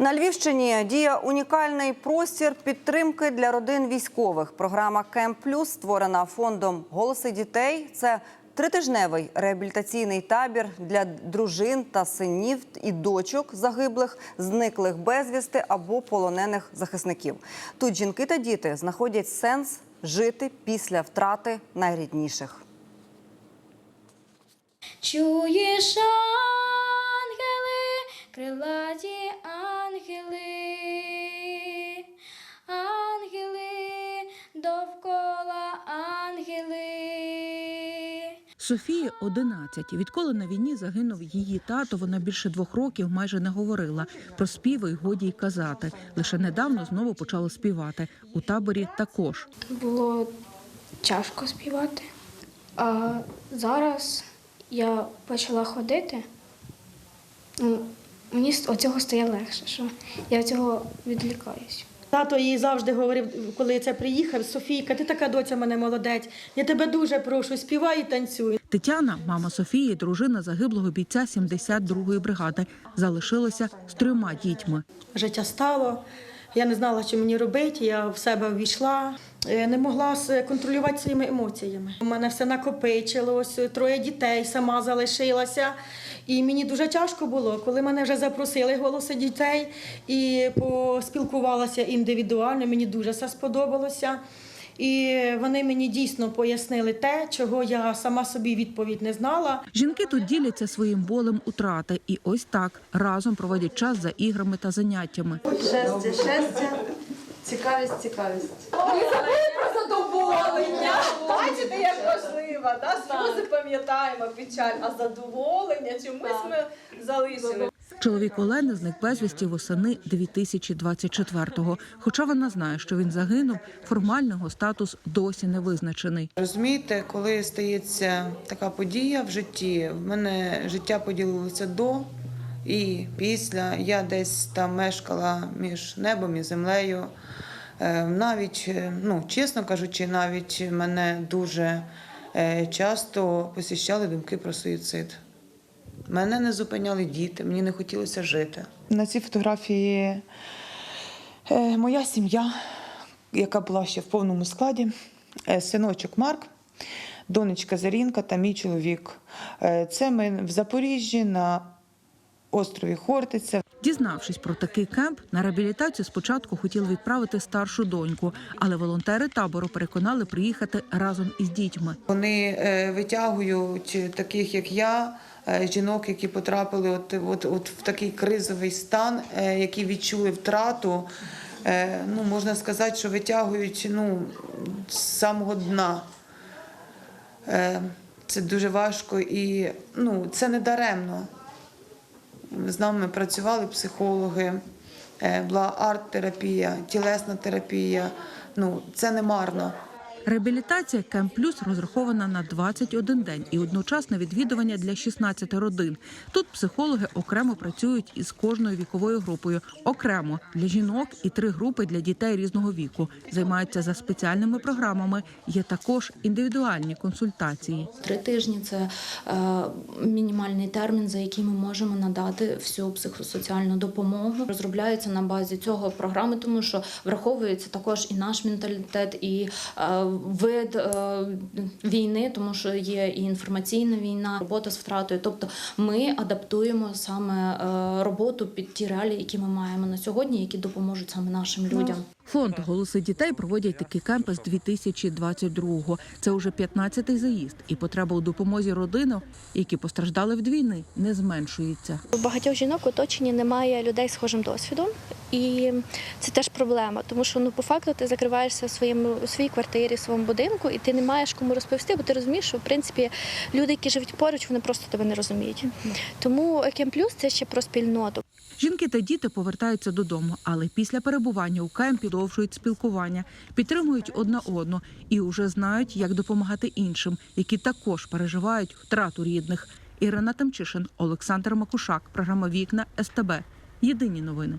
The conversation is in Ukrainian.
На Львівщині діє унікальний простір підтримки для родин військових. Програма Кемп Плюс створена фондом Голоси дітей. Це тритижневий реабілітаційний табір для дружин та синів і дочок загиблих, зниклих безвісти або полонених захисників. Тут жінки та діти знаходять сенс жити після втрати найрідніших. Чуєш, ангели, крилаті Софії 11. Відколи на війні загинув її тато, вона більше двох років майже не говорила. Про співи й годі й казати. Лише недавно знову почала співати. У таборі також. Було тяжко співати. А зараз я почала ходити. Ну, Мені з цього стає легше, що я цього відлікаюсь. Тато їй завжди говорив, коли це приїхав, Софійка, ти така доця мене молодець. Я тебе дуже прошу, співай і танцюй. Тетяна, мама Софії, дружина загиблого бійця 72-ї бригади, залишилася з трьома дітьми. Життя стало. Я не знала, що мені робити. Я в себе ввійшла, Е, не могла контролювати своїми емоціями. У мене все накопичилось, троє дітей, сама залишилася. І мені дуже тяжко було, коли мене вже запросили голоси дітей і поспілкувалася індивідуально. Мені дуже все сподобалося. І вони мені дійсно пояснили те, чого я сама собі відповідь не знала. Жінки тут діляться своїм болем утрати, і ось так разом проводять час за іграми та заняттями. Щастя, щастя, цікавість, цікавість. задоволення. Бачите, як важливо, да? сльози пам'ятаємо печаль, а задоволення чомусь ми залишили. Чоловік Олени зник безвісті восени 2024-го. Хоча вона знає, що він загинув, формально його статус досі не визначений. Розумієте, коли стається така подія в житті, в мене життя поділилося до і після. Я десь там мешкала між небом і землею. Е, Навіть, е, ну, чесно кажучи, навіть мене дуже е, часто посіщали думки про суїцид. Мене не зупиняли діти, мені не хотілося жити. На цій фотографії е, моя сім'я, яка була ще в повному складі, е, синочок Марк, донечка Зарінка та мій чоловік. Е, Це ми в Запоріжжі на острові Хортиця. Дізнавшись про такий кемп, на реабілітацію спочатку хотіли відправити старшу доньку, але волонтери табору переконали приїхати разом із дітьми. Вони е, витягують таких, як я, е, жінок, які потрапили от, от, от в такий кризовий стан, е, які відчули втрату. Ну, можна сказати, що витягують ну, з самого дна. Це дуже важко і ну, це не даремно. З нами працювали психологи, е, була арт-терапія, тілесна терапія. Ну, це не марно. Реабілітація Кемп Плюс розрахована на 21 день і одночасне відвідування для 16 родин. Тут психологи окремо працюють із кожною віковою групою, окремо для жінок і три групи для дітей різного віку. Займаються за спеціальними програмами. Є також індивідуальні консультації. Три тижні це е, мінімальний термін, за який ми можемо надати всю психосоціальну допомогу. Розробляється на базі цього програми, тому що враховується також і наш менталітет, і е, вид е, війни, тому що є і інформаційна війна, робота з втратою. Тобто ми адаптуємо саме е, роботу під ті реалії, які ми маємо на сьогодні, які допоможуть саме нашим людям. Фонд голоси дітей проводять такі кемпи з 2022-го. Це уже 15-й заїзд, і потреба у допомозі родинам, які постраждали від війни, не зменшується. У багатьох жінок оточенні немає людей з схожим досвідом, і це теж проблема, тому що ну по факту ти закриваєшся в своєму у своїй квартирі, в своєму будинку, і ти не маєш кому розповісти, бо ти розумієш, що в принципі люди, які живуть поруч, вони просто тебе не розуміють. Тому Кем Плюс це ще про спільноту. Жінки та діти повертаються додому, але після перебування у кемпі довшують спілкування, підтримують одна одну і вже знають, як допомагати іншим, які також переживають втрату рідних. Ірина Тамчишин, Олександр Макушак, програма Вікна СТБ. Єдині новини.